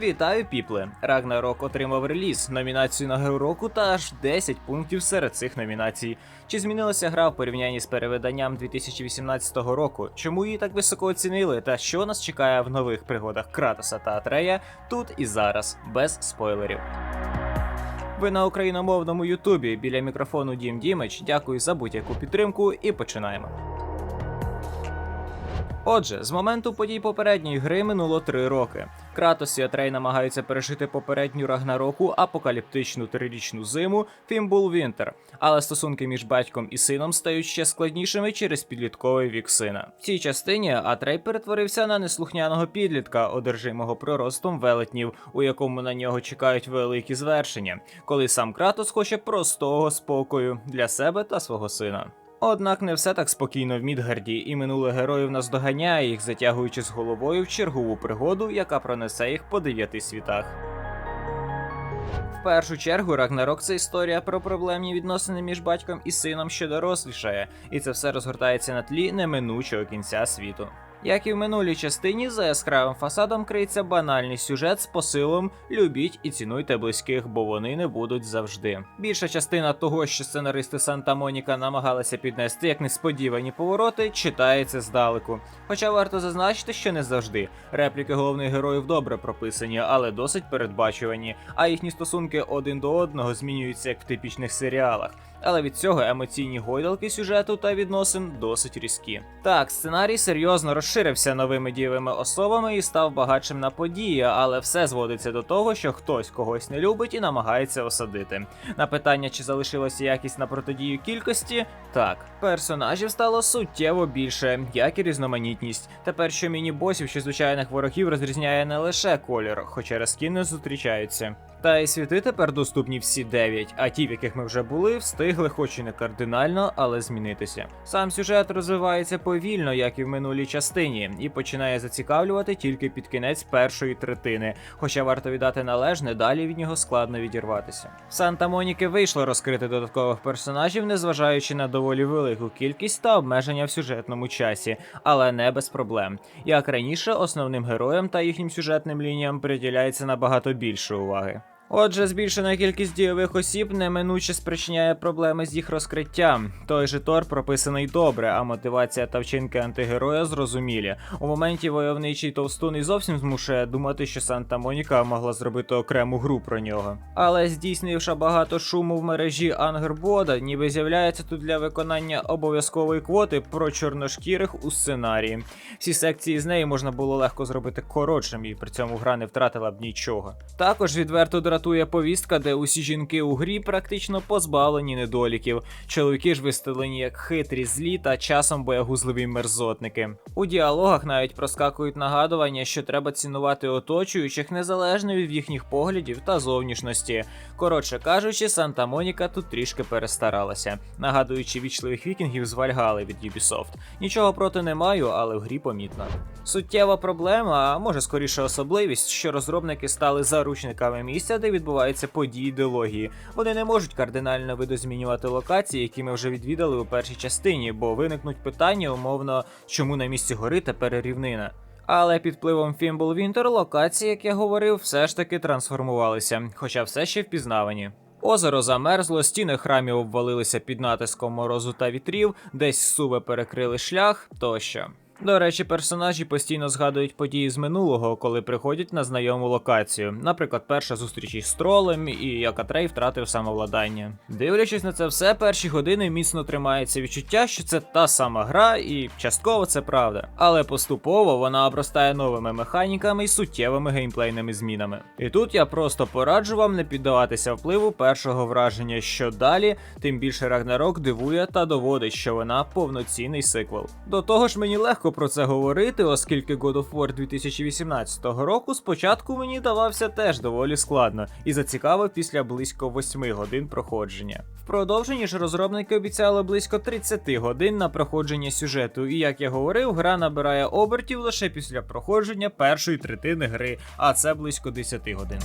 Вітаю, піпли! Рагнарок отримав реліз, номінацію на гру року та аж 10 пунктів серед цих номінацій. Чи змінилася гра в порівнянні з перевиданням 2018 року? Чому її так високо оцінили? Та що нас чекає в нових пригодах Кратоса та Атрея тут і зараз, без спойлерів. Ви на україномовному Ютубі біля мікрофону Дім Дімич. Дякую за будь-яку підтримку і починаємо. Отже, з моменту подій попередньої гри минуло три роки. Кратос і Атрей намагаються пережити попередню Рагнароку, апокаліптичну трирічну зиму, Фімбул Вінтер. Але стосунки між батьком і сином стають ще складнішими через підлітковий вік сина. В цій частині Атрей перетворився на неслухняного підлітка, одержимого приростом велетнів, у якому на нього чекають великі звершення, коли сам Кратос хоче простого спокою для себе та свого сина. Однак не все так спокійно в Мідгарді, і минуле героїв наздоганяє їх, затягуючи з головою в чергову пригоду, яка пронесе їх по дев'яти світах. В першу чергу Рагнарок це історія про проблемні відносини між батьком і сином, що дорослішає, і це все розгортається на тлі неминучого кінця світу. Як і в минулій частині, за яскравим фасадом криється банальний сюжет з посилом любіть і цінуйте близьких, бо вони не будуть завжди. Більша частина того, що сценаристи Санта Моніка намагалися піднести як несподівані повороти, читається здалеку. Хоча варто зазначити, що не завжди. Репліки головних героїв добре прописані, але досить передбачувані, а їхні стосунки один до одного змінюються як в типічних серіалах. Але від цього емоційні гойдалки сюжету та відносин досить різкі. Так, сценарій серйозно розширився новими дієвими особами і став багатшим на події, але все зводиться до того, що хтось когось не любить і намагається осадити. На питання, чи залишилася якість на протидію кількості, так, персонажів стало суттєво більше, як і різноманітність. Тепер що міні-босів, що звичайних ворогів розрізняє не лише колір, хоча розкін не зустрічаються. Та й світи тепер доступні всі 9, а ті, в яких ми вже були, встигли, хоч і не кардинально, але змінитися. Сам сюжет розвивається повільно, як і в минулій частині, і починає зацікавлювати тільки під кінець першої третини. Хоча варто віддати належне, далі від нього складно відірватися. Санта Моніки вийшло розкрити додаткових персонажів, незважаючи на доволі велику кількість та обмеження в сюжетному часі, але не без проблем. Як раніше, основним героям та їхнім сюжетним лініям приділяється набагато більше уваги. Отже, збільшена кількість дійових осіб неминуче спричиняє проблеми з їх розкриттям. Той же Тор прописаний добре, а мотивація та вчинки антигероя зрозумілі. У моменті войовничий товстун і зовсім змушує думати, що Санта Моніка могла зробити окрему гру про нього. Але здійснивши багато шуму в мережі Ангербода, ніби з'являється тут для виконання обов'язкової квоти про чорношкірих у сценарії. Всі секції з неї можна було легко зробити коротшим, і при цьому гра не втратила б нічого. Також відверто дратує повістка, де усі жінки у грі практично позбавлені недоліків. Чоловіки ж виставлені як хитрі, злі та часом боягузливі мерзотники. У діалогах навіть проскакують нагадування, що треба цінувати оточуючих незалежно від їхніх поглядів та зовнішності. Коротше кажучи, Санта Моніка тут трішки перестаралася, нагадуючи вічливих вікінгів з Вальгали від Ubisoft. Нічого проти не маю, але в грі помітно. Суттєва проблема, а може скоріше особливість, що розробники стали заручниками місця, де відбуваються події ідеології. Вони не можуть кардинально видозмінювати локації, які ми вже відвідали у першій частині, бо виникнуть питання, умовно, чому на місці гори тепер рівнина. Але під впливом Фімбл Вінтер локації, як я говорив, все ж таки трансформувалися, хоча все ще впізнавані. Озеро замерзло, стіни храмів обвалилися під натиском морозу та вітрів, десь суви перекрили шлях тощо. До речі, персонажі постійно згадують події з минулого, коли приходять на знайому локацію. Наприклад, перша зустріч із тролем і як Атрей втратив самовладання. Дивлячись на це все, перші години міцно тримається відчуття, що це та сама гра, і частково це правда. Але поступово вона обростає новими механіками і суттєвими геймплейними змінами. І тут я просто пораджу вам не піддаватися впливу першого враження, що далі, тим більше Рагнарок дивує та доводить, що вона повноцінний сиквел. До того ж, мені легко про це говорити, оскільки God of War 2018 року спочатку мені давався теж доволі складно і зацікавив після близько 8 годин проходження. В продовженні ж розробники обіцяли близько 30 годин на проходження сюжету, і як я говорив, гра набирає обертів лише після проходження першої третини гри, а це близько 10 годин.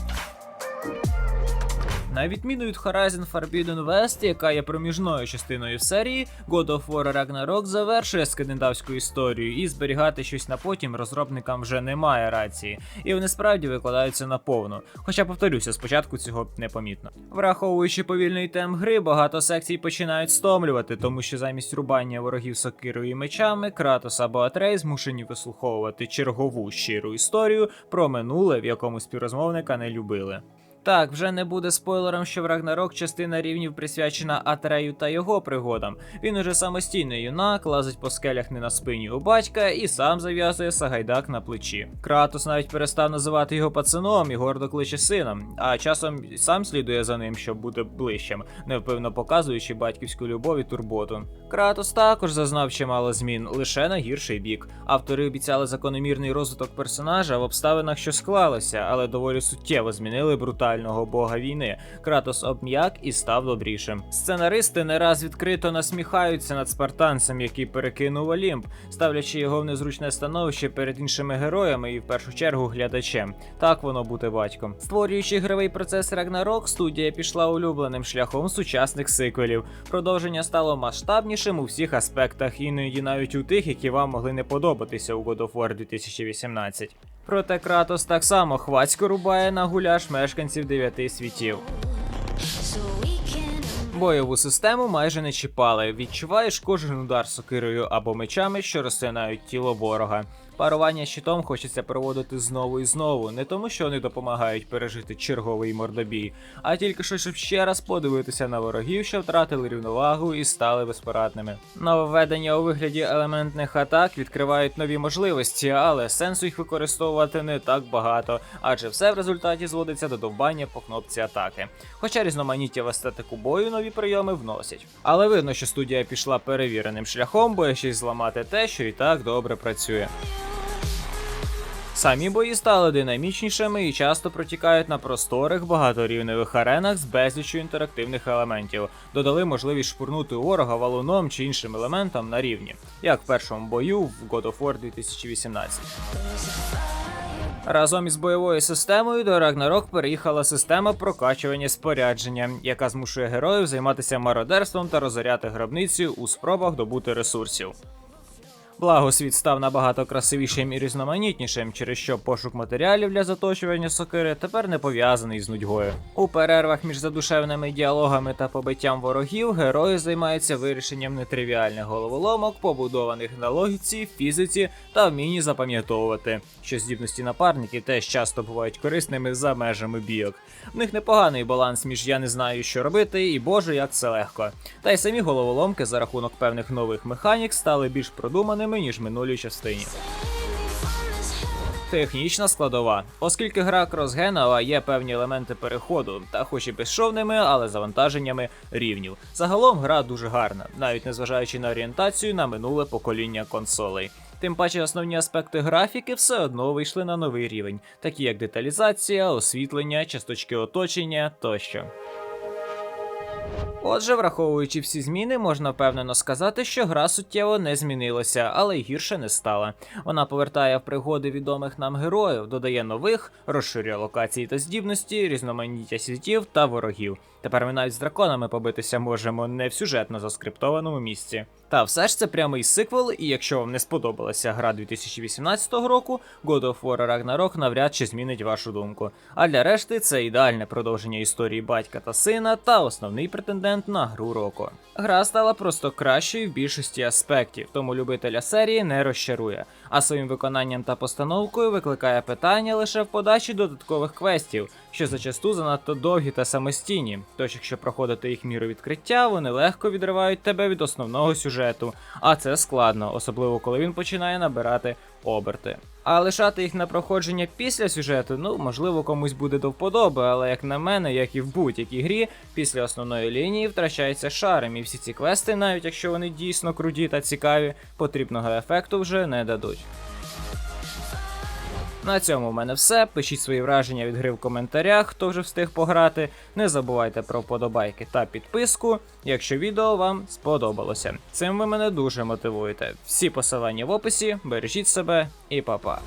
На відміну від Horizon Forbidden West, яка є проміжною частиною серії, God of War Ragnarok завершує скандинавську історію, і зберігати щось на потім розробникам вже немає рації, і вони справді викладаються наповну. Хоча повторюся, спочатку цього непомітно. Враховуючи повільний темп гри, багато секцій починають стомлювати, тому що замість рубання ворогів сокирою і мечами, Кратос або Атрей змушені вислуховувати чергову щиру історію про минуле, в якому співрозмовника не любили. Так, вже не буде спойлером, що в Рагнарок частина рівнів присвячена Атрею та його пригодам. Він уже самостійний юнак, лазить по скелях не на спині у батька і сам зав'язує сагайдак на плечі. Кратос навіть перестав називати його пацаном і гордо кличе сином, а часом сам слідує за ним, щоб бути ближчим, невпевно показуючи батьківську любов і турботу. Кратос також зазнав чимало змін, лише на гірший бік. Автори обіцяли закономірний розвиток персонажа в обставинах, що склалося, але доволі суттєво змінили брутального бога війни. Кратос обм'як і став добрішим. Сценаристи не раз відкрито насміхаються над спартанцем, який перекинув Олімп, ставлячи його в незручне становище перед іншими героями і в першу чергу глядачем. Так воно бути батьком. Створюючи ігровий процес Ragnarok, студія пішла улюбленим шляхом сучасних сиквелів. Продовження стало масштабнішим у всіх аспектах, іноді навіть у тих, які вам могли не подобатися у God of War 2018. Проте Кратос так само хвацько рубає на гуляш мешканців дев'яти світів. Бойову систему майже не чіпали. Відчуваєш кожен удар сокирою або мечами, що розтинають тіло ворога. Парування щитом хочеться проводити знову і знову, не тому, що вони допомагають пережити черговий мордобій, а тільки що, щоб ще раз подивитися на ворогів, що втратили рівновагу і стали безпорадними. Нововведення у вигляді елементних атак відкривають нові можливості, але сенсу їх використовувати не так багато, адже все в результаті зводиться до довбання по кнопці атаки. Хоча різноманіття в естетику бою нові прийоми вносять. Але видно, що студія пішла перевіреним шляхом, боячись зламати те, що і так добре працює. Самі бої стали динамічнішими і часто протікають на просторих багаторівневих аренах з безліччю інтерактивних елементів. Додали можливість шпурнути ворога валуном чи іншим елементом на рівні, як в першому бою в God of War 2018. Разом із бойовою системою до Ragnarok переїхала система прокачування спорядження, яка змушує героїв займатися мародерством та розоряти гробниці у спробах добути ресурсів. Благо, світ став набагато красивішим і різноманітнішим, через що пошук матеріалів для заточування сокири тепер не пов'язаний з нудьгою. У перервах між задушевними діалогами та побиттям ворогів герої займаються вирішенням нетривіальних головоломок, побудованих на логіці, фізиці та вмінні запам'ятовувати, що здібності напарників теж часто бувають корисними за межами бійок. В них непоганий баланс між я не знаю, що робити, і боже, як це легко. Та й самі головоломки за рахунок певних нових механік стали більш продуманими ніж в минулій частині. Технічна складова, оскільки гра кросгенова є певні елементи переходу, та хоч і безшовними, але завантаженнями рівнів. Загалом гра дуже гарна, навіть незважаючи на орієнтацію на минуле покоління консолей. Тим паче основні аспекти графіки все одно вийшли на новий рівень, такі як деталізація, освітлення, часточки оточення тощо. Отже, враховуючи всі зміни, можна впевнено сказати, що гра суттєво не змінилася, але й гірше не стала. Вона повертає в пригоди відомих нам героїв, додає нових, розширює локації та здібності, різноманіття світів та ворогів. Тепер ми навіть з драконами побитися можемо не в сюжетно заскриптованому місці. Та все ж це прямий сиквел, і якщо вам не сподобалася гра 2018 року, God of War Ragnarok навряд чи змінить вашу думку. А для решти це ідеальне продовження історії батька та сина та основний претендент на гру року. Гра стала просто кращою в більшості аспектів, тому любителя серії не розчарує, а своїм виконанням та постановкою викликає питання лише в подачі додаткових квестів, що зачасту занадто довгі та самостійні. Тож, якщо проходити їх міру відкриття, вони легко відривають тебе від основного сюжету, а це складно, особливо коли він починає набирати оберти. А лишати їх на проходження після сюжету, ну можливо, комусь буде до вподоби, але як на мене, як і в будь-якій грі, після основної лінії втрачається шарм, і всі ці квести, навіть якщо вони дійсно круті та цікаві, потрібного ефекту вже не дадуть. На цьому в мене все. Пишіть свої враження від гри в коментарях, хто вже встиг пограти. Не забувайте про вподобайки та підписку, якщо відео вам сподобалося. Цим ви мене дуже мотивуєте. Всі посилання в описі, бережіть себе і па-па.